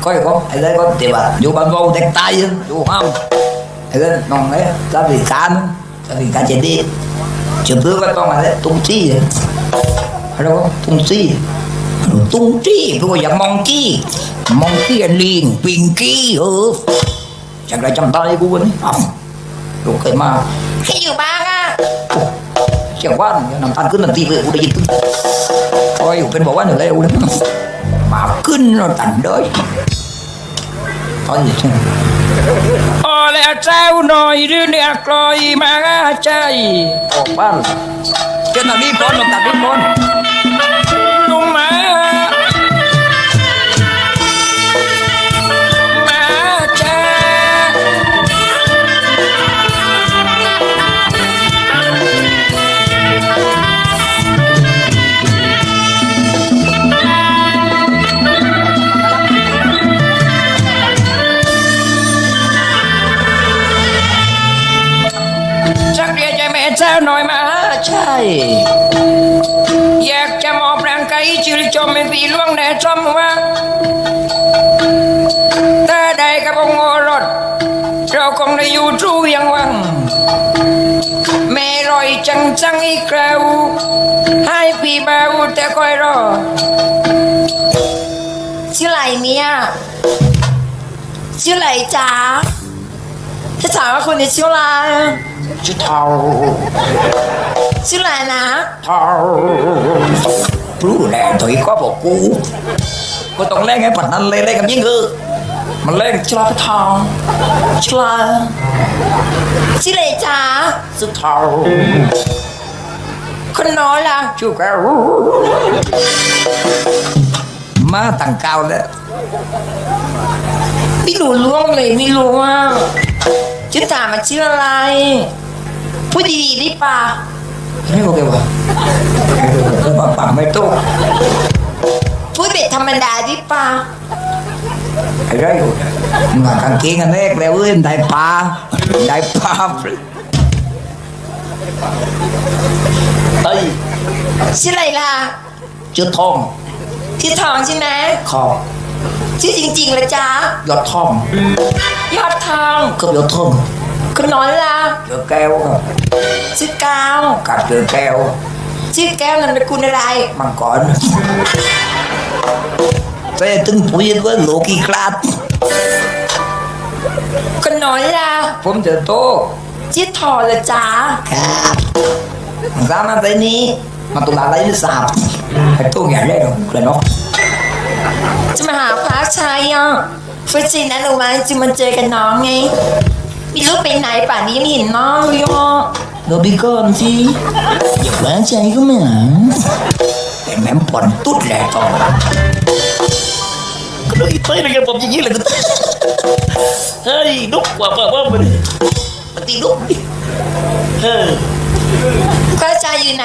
coi có ai đấy có thì bà vô bàn vô đẹp tay á, vô không ai đấy non đấy ra vì can ra vì can chạy đi chụp bước cái con này tung chi vậy hay đâu có tung chi tung chi tôi có dạng mong chi mong chi anh liền quyền chi ừ chẳng là trong tay của quân không rồi cái mà ใครอยู่บ้างอะ chẳng qua nằm tan cứ làm ti về đây coi bên bảo anh ở đây lắm mà cứ nó tận đấy có gì chứ พอแล้วเจ้าหน่อยหรือเนี่ยกลอยมาใจ ồ ba cái nào đi con nó tận đi con ลุ จ้าหน่อยมาใช่อยากจะมอบร่างกายชื่นชมเป็นสีล่วงแดดชมว่าถ้าได้กับองโอรสเราคงได้อยู่ทู่ยังวังแม่รอยจังจังอีกแล้วให้พี่บ่าวแต่คอยรอชื่ออะไรเนี่ยชื่ออะไรจ๊ะ ถ้าถามว่าคุณเนี่ยชื่ออะไร chứ thầu ชื่ออะไรนะ thầu lúc này thủy có một cú có tổng lên cái phần anh lên lên cầm những ngư mà lên cho cái thầu chứ là ชื่ออะไรจ๊ะ chứ thầu คนน้อยล่ะ chứ cái má tăng cao đấy ไม่รู้ล่วงเลยไม่รู้ว่า ชื่อถามมาชื่ออะไรพูดดีๆได้ปะไม่โอเคป่ะปังปังไม่ตู้พูดแบบธรรมดาได้ปะไอ้ไรมากางเกงอันแรกแล้วเอ้ยได้ปลาได้ปลาเฮ้ยชื่ออะไรล่ะชื่อทองชื่อทองใช่ไหมขอบชื่อจริงๆละจ๊ะยอดทอง ยอดทอง กือบยอดทองคนน้อยล่ะเจอแก้วครับชื่อก้าวกับเจอแก้วชื่อแก้วนามสกุลอะไรมังกรแต่ถึงพูดว่าโลกีคลาดคนน้อยล่ะผมเจอโตชื่อทอละจ๊ะครับสามารถไปนี้มาตุลาไรหรือสาบไอ้ตัวใหญ่ได้หรอกเลยเนาะจะมาหาพระชายอะ ฟิจินะหนูมาจะมาเจอกันน้องไงไม่รู้ไปไหนป่านนี้ไม่เห็นน้องเลยอะเราไปก่อนสิอย่าแหวนใจก็ไม่หาแต่แม่งผ่อนตุ๊ดแหละต่อก็เลยเต้ยเลยกับผมอย่างนี้เลยก็เฮ้ยลุกว่าว่าว่ามันปฏิลุกเฮ้ยพระชายอยู่ไหน